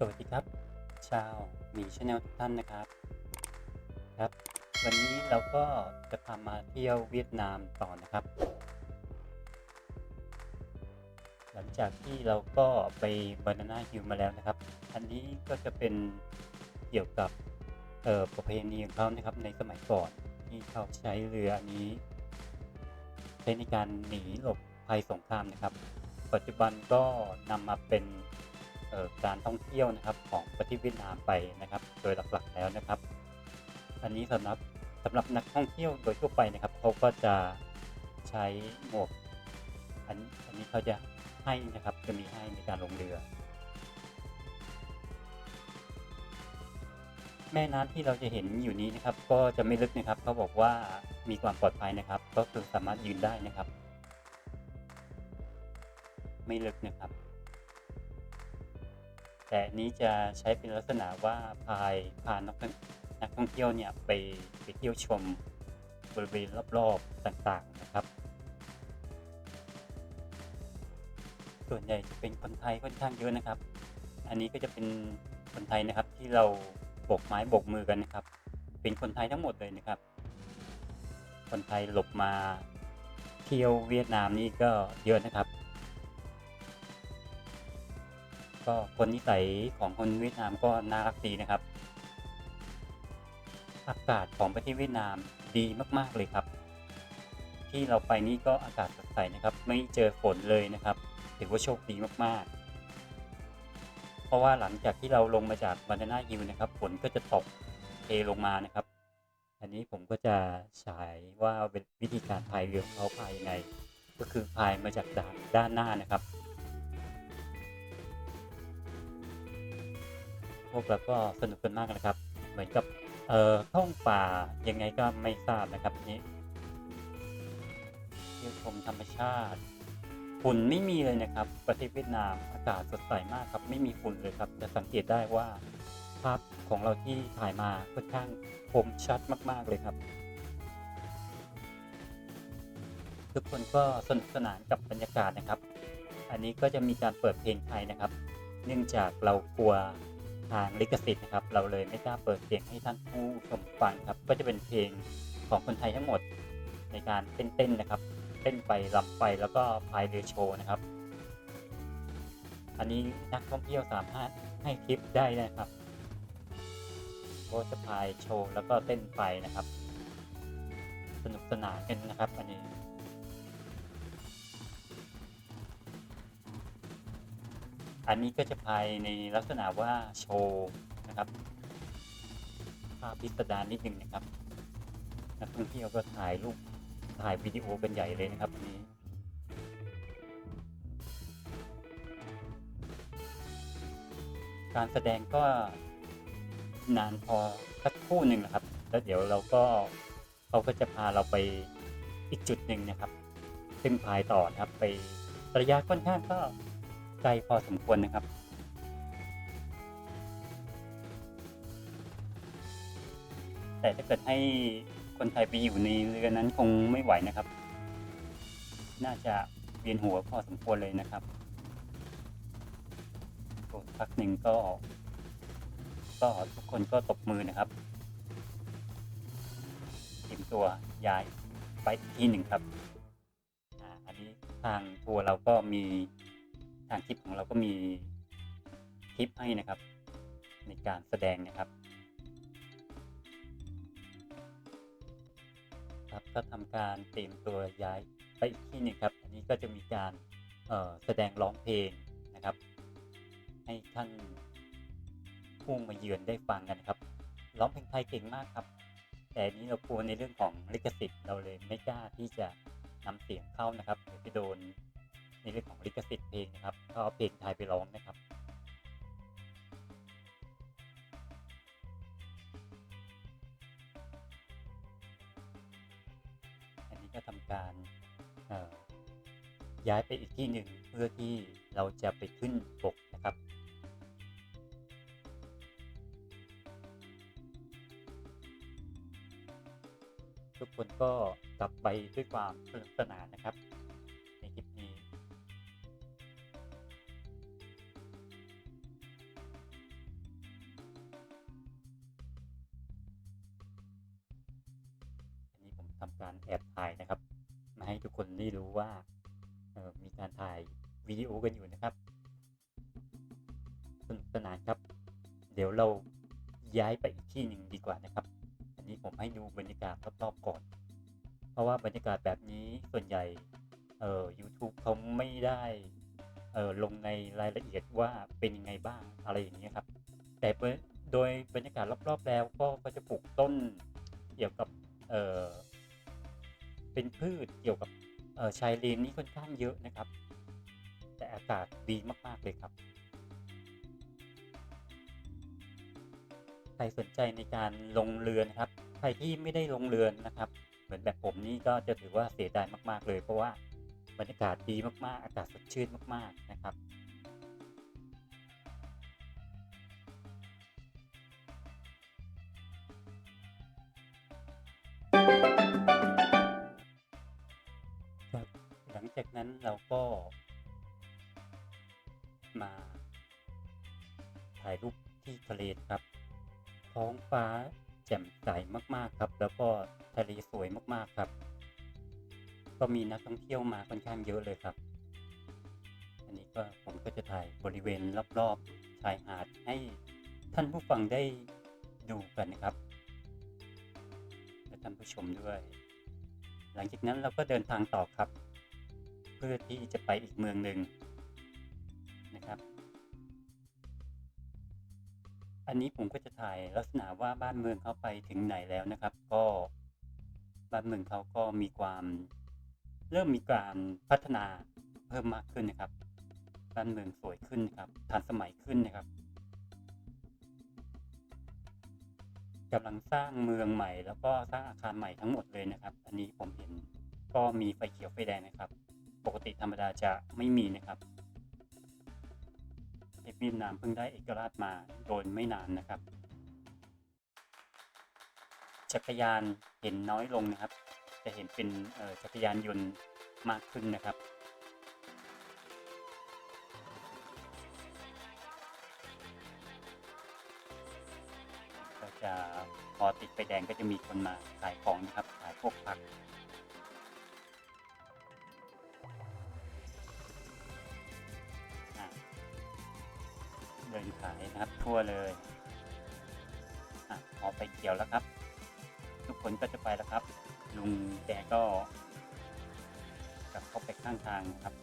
สวัสดีครับ ชาวมีชาแนลทุกท่านนะครับครับ วันนี้เราก็จะพามาเที่ยวเวียดนามต่อนะครับ หลังจากที่เราก็ไปบานาน่าฮิลมาแล้วนะครับ อันนี้ก็จะเป็นเกี่ยวกับประเพณีของเขานะครับในสมัยก่อนที่เขาใช้เรืออันนี้ ใช้ในการหนีหลบภัยสงครามนะครับ ปัจจุบันก็นำมาเป็น การท่องเที่ยวนะครับของประเทศเวียดนามไปนะครับ โดยหลักๆแล้วนะครับ อันนี้สำหรับสำหรับนักท่องเที่ยวโดยทั่วไปนะครับเขาก็จะใช้หมวกอันอันนี้เขาจะให้นะครับจะมีให้ในการลงเรือ แม่น้ำที่เราจะเห็นอยู่นี้นะครับ ก็จะไม่ลึกนะครับเขาบอกว่ามีความปลอดภัยนะครับ ก็คือสามารถยืนได้นะครับ ไม่ลึกนะครับ แต่นี้จะใช้เป็นลักษณะว่าพายพานักท่องนักท่องเที่ยวเนี่ยไปไปเที่ยวชมบริเวณรอบๆต่างๆนะครับ ส่วนใหญ่จะเป็นคนไทยค่อนข้างเยอะนะครับ อันนี้ก็จะเป็นคนไทยนะครับที่เราโบกไม้โบกมือกันนะครับ เป็นคนไทยทั้งหมดเลยนะครับ คนไทยหลบมาเที่ยวเวียดนามนี่ก็เยอะนะครับ ก็คนนิสัยของคนเวียดนามก็น่ารักดีนะครับ อากาศของประเทศเวียดนามดีมากๆเลยครับ ที่เราไปนี่ก็อากาศสดใสนะครับ ไม่เจอฝนเลยนะครับถือว่าโชคดีมากๆ เพราะว่าหลังจากที่เราลงมาจากบานนาฮิลนะครับฝนก็จะตกเทลงมานะครับ อันนี้ผมก็จะฉายว่าวิธีการพายเรือของเขาพายยังไง ก็คือพายมาจากด้านด้านหน้านะครับ พวกเราก็สนุกกันมากนะครับ เหมือนกับเอ่อท่องป่ายังไงก็ไม่ทราบนะครับนี่เที่ยวชมธรรมชาติฝุ่นไม่มีเลยนะครับ ประเทศเวียดนามอากาศสดใสมากครับ ไม่มีฝุ่นเลยครับ จะสังเกตได้ว่าภาพของเราที่ถ่ายมาค่อนข้างคมชัดมาก ๆ เลยครับ ทุกคนก็สนุกสนานกับบรรยากาศนะครับ อันนี้ก็จะมีการเปิดเพลงไทยนะครับ เนื่องจากเรากลัว ทางลิขสิทธิ์นะครับ เราเลยไม่กล้าเปิดเสียงให้ท่านผู้ชมฟังครับ ก็จะเป็นเพลงของคนไทยทั้งหมดในการเต้นๆนะครับ เต้นไปรำไปแล้วก็พายเรือโชว์นะครับ อันนี้นักท่องเที่ยวสามารถให้ทิปได้นะครับก็จะพายโชว์แล้วก็เต้นไปนะครับ สนุกสนานกันนะครับ อันนี้ อันนี้ก็จะภายในลักษณะว่าโชว์นะครับภาพพิสดารนิดนึงนะครับนักท่องเที่ยวก็ถ่ายรูปถ่ายวิดีโอกันใหญ่เลยนะครับอันนี้การแสดงก็นานพอสักครู่หนึ่งนะครับ แล้วเดี๋ยวเราก็เขาก็จะพาเราไปอีกจุดหนึ่งนะครับ ซึ่งพายต่อนะครับไประยะค่อนข้างก็ ไกลพอสมควรนะครับ แต่ถ้าเกิดให้คนไทยไปอยู่ในเรือนั้นคงไม่ไหวนะครับ น่าจะเวียนหัวพอสมควรเลยนะครับพักหนึ่งก็ ก็ทุกคนก็ตบมือนะครับเตรียมตัวย้ายไปที่หนึ่งครับ อ่า อันนี้ทางทัวร์เราก็มี ทางทริปของเราก็มีทริปให้นะครับ ในการแสดงนะครับครับก็ทำการเตรียมตัวย้ายไปอีกที่หนึ่งครับ อันนี้ก็จะมีการแสดงร้องเพลงนะครับ ให้ท่านผู้มาเยือนได้ฟังกันครับร้องเพลงไทยเก่งมากครับ แต่นี้เรากลัวในเรื่องของลิขสิทธิ์เราเลยไม่กล้าที่จะนำเสียงเข้านะครับเดี๋ยวไปโดน เรื่องของลิขสิทธิ์เพลงนะครับเขาเอาเพลงไทยไปร้องนะครับอันนี้ก็ทำการย้ายไปอีกที่หนึ่งเพื่อที่เราจะไปขึ้นบกนะครับทุกคนก็กลับไปด้วยความสนุกสนานนะครับ ได้รู้ว่ามีการถ่ายวิดีโอกันอยู่นะครับสนุกสนานครับ เดี๋ยวเราย้ายไปอีกที่หนึ่งดีกว่านะครับ อันนี้ผมให้ดูบรรยากาศรอบๆก่อน เพราะว่าบรรยากาศแบบนี้ส่วนใหญ่เอ่อ YouTube เขาไม่ได้เอ่อลงในรายละเอียดว่าเป็นยังไงบ้างอะไรอย่างเงี้ยครับ แต่โดยบรรยากาศรอบๆแล้วก็ก็จะปลูกต้นเกี่ยวกับเอ่อเป็นพืชเกี่ยวกับ ชายเลนนี่ค่อนข้างเยอะนะครับ แต่อากาศดีมากๆเลยครับ ใครสนใจในการลงเรือนะครับ ใครที่ไม่ได้ลงเรือนนะครับ เหมือนแบบผมนี่ก็จะถือว่าเสียดายมากๆเลย เพราะว่าบรรยากาศดีมากๆ อากาศสดชื่นมากๆนะครับ นั้นเราก็ มาถ่ายรูปที่ทะเลครับ ท้องฟ้าแจ่มใสมากๆครับ แล้วก็ทะเลสวยมากๆครับ ก็มีนักท่องเที่ยวมาค่อนข้างเยอะเลยครับ อันนี้ก็ผมก็จะถ่ายบริเวณรอบๆชายหาดให้ท่านผู้ฟังได้ดูกันนะครับ และท่านผู้ชมด้วย หลังจากนั้นเราก็เดินทางต่อครับ เพื่อที่จะไปอีกเมืองหนึ่งนะครับ อันนี้ผมก็จะถ่ายลักษณะว่าบ้านเมืองเขาไปถึงไหนแล้วนะครับ ก็บ้านเมืองเขาก็มีความเริ่มมีการพัฒนาเพิ่มมากขึ้นนะครับ บ้านเมืองสวยขึ้นนะครับทันสมัยขึ้นนะครับกำลังสร้างเมืองใหม่ แล้วก็สร้างอาคารใหม่ทั้งหมดเลยนะครับ อันนี้ผมเห็นก็มีไฟเขียวไฟแดงนะครับ ปกติธรรมดาจะไม่มีนะครับเทศเวียดนามเพิ่งได้เอกราชมาโดยไม่นานนะครับ จักรยานเห็นน้อยลงนะครับ จะเห็นเป็นจักรยานยนต์มากขึ้นนะครับก็จะพอติดไฟแดงก็จะมีคนมาขายของนะครับขายพวกผัก ทั่วเลยอะพอไปเกี่ยวแล้วครับ ทุกคนก็จะไปแล้วครับ ลุงแกก็กลับเข้าไปข้างทางครับ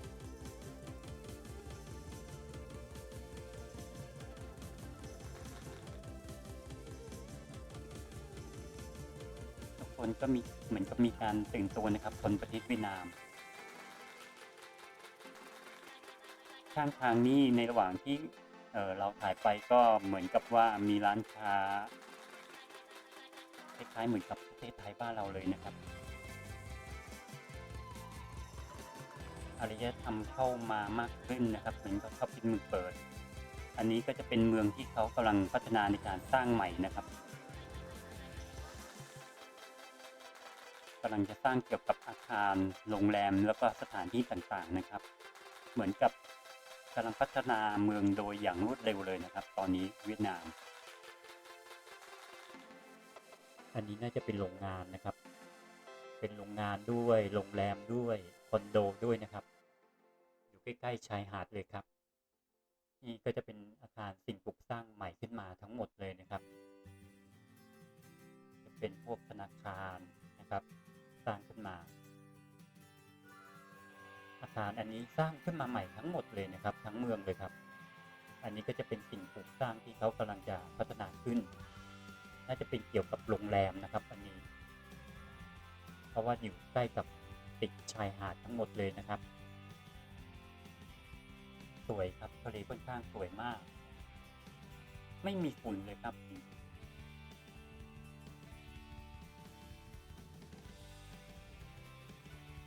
ทุกคนก็มีเหมือนกับมีการตื่นตัวนะครับคนประเทศเวียดนาม ข้างทางนี้ในระหว่างที่ เออเราถ่ายไปก็เหมือนกับว่ามีร้านค้าคล้ายๆเหมือนกับประเทศไทยบ้านเราเลยนะครับอารยธรรมเข้ามามากขึ้นนะครับเหมือนกับเขาเป็นเมืองเปิด อันนี้ก็จะเป็นเมืองที่เขากำลังพัฒนาในการสร้างใหม่นะครับกำลังจะสร้างเกี่ยวกับอาคารโรงแรมแล้วก็สถานที่ต่างๆนะครับ เหมือนกับ กำลังพัฒนาเมืองโดยอย่างรวดเร็วเลยนะครับ ตอนนี้เวียดนาม อันนี้น่าจะเป็นโรงงานนะครับ เป็นโรงงานด้วยโรงแรมด้วยคอนโดด้วยนะครับ อยู่ใกล้ๆชายหาดเลยครับ นี่ก็จะเป็นอาคารสิ่งปลูกสร้างใหม่ขึ้นมาทั้งหมดเลยนะครับ จะเป็นพวก คารอันนี้สร้างขึ้นมาใหม่ทั้งหมดเลยนะครับ ทั้งเมืองเลยครับ อันนี้ก็จะเป็นสิ่งปลูกสร้างที่เขากำลังจะพัฒนาขึ้น น่าจะเป็นเกี่ยวกับโรงแรมนะครับ อันนี้ เพราะว่าอยู่ใกล้กับติดชายหาดทั้งหมดเลยนะครับ สวยครับทะเลค่อนข้างสวยมาก ไม่มีฝุ่นเลยครับ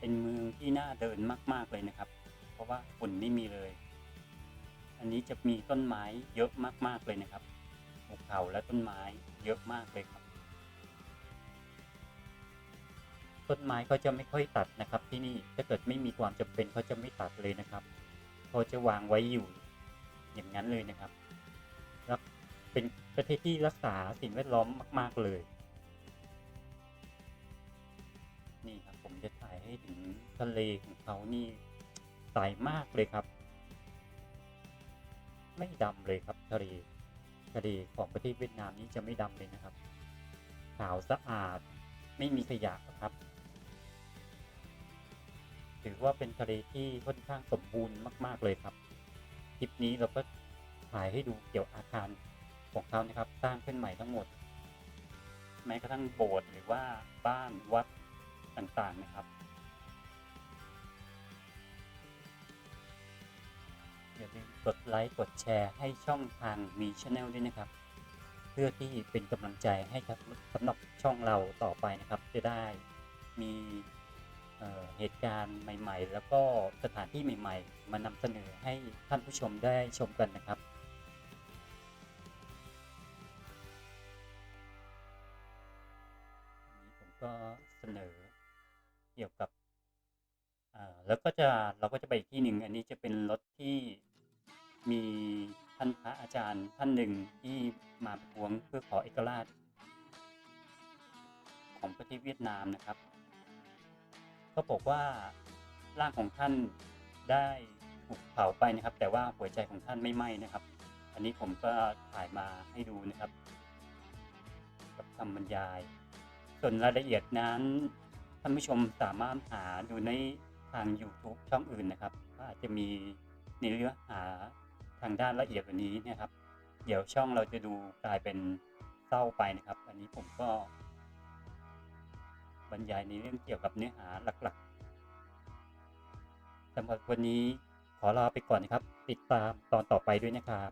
เป็นเมืองที่น่าเดินมาก ๆเลยนะครับ เพราะว่าฝุ่นไม่มีเลย อันนี้จะมีต้นไม้เยอะมากๆเลยนะครับภูเขาและต้นไม้เยอะมากเลยครับ ต้นไม้เขาจะไม่ค่อยตัดนะครับ ที่นี่ถ้าเกิดไม่มีความจำเป็นเขาจะไม่ตัดเลยนะครับเขาจะวางไว้อยู่อย่างนั้นเลยนะครับแล้วเป็นประเทศที่รักษาสิ่งแวดล้อมมาก ๆเลย นี่ครับผมจะถ่ายให้ถึง ทะเลของเขานี่ใสมากเลยครับ ไม่ดำเลยครับทะเลทะเลของประเทศเวียดนามนี้จะไม่ดำเลยนะครับ ขาวสะอาดไม่มีขยะครับ ถือว่าเป็นทะเลที่ค่อนข้างสมบูรณ์มาก ๆเลยครับคลิปนี้เราก็ถ่ายให้ดูเกี่ยวอาคารของเขานะครับ สร้างขึ้นใหม่ทั้งหมด แม้กระทั่งโบสถ์หรือว่าบ้านวัดต่างๆนะครับ อย่าลืมกดไลค์กดแชร์ให้ช่องทางมีช anel ด้วยนะครับ เพื่อที่เป็นกำลังใจให้ครับสำหรับช่องเราต่อไปนะครับ จะได้มีเเหตุการณ์ใหม่ ๆ แล้วก็สถานที่ใหม่ ๆ มานำเสนอให้ท่านผู้ชมได้ชมกันนะครับนี้ผมก็เสนอเกี่ยวกับแล้วก็จะเราก็จะไปอีกที่หนึ่งอันนี้จะเป็นรถที่ มีท่านพระอาจารย์ท่านหนึ่งที่มาประท้วงเพื่อขอเอกราช ของประเทศเวียดนามนะครับก็บอกว่าร่างของท่านได้ถูกเผาไปนะครับ แต่ว่าหัวใจของท่านไม่ไหม้นะครับ อันนี้ผมก็ถ่ายมาให้ดูนะครับ กับคำบรรยาย ส่วนรายละเอียดนั้นท่านผู้ชมสามารถหาดูในทาง YouTube ช่องอื่นนะครับว่าอาจจะมีในเรื่องหา ทางด้านละเอียดวันนี้เนะครับ เดี๋ยวช่องเราจะดูกลายเป็นเศร้าไปนะครับ อันนี้ผมก็ บรรยายในเรื่องเกี่ยวกับเนื้อหาหลักๆสำหรับวันนี้ขอลาไปก่อนนะครับ ติดตามตอนต่อไปด้วยนะครับ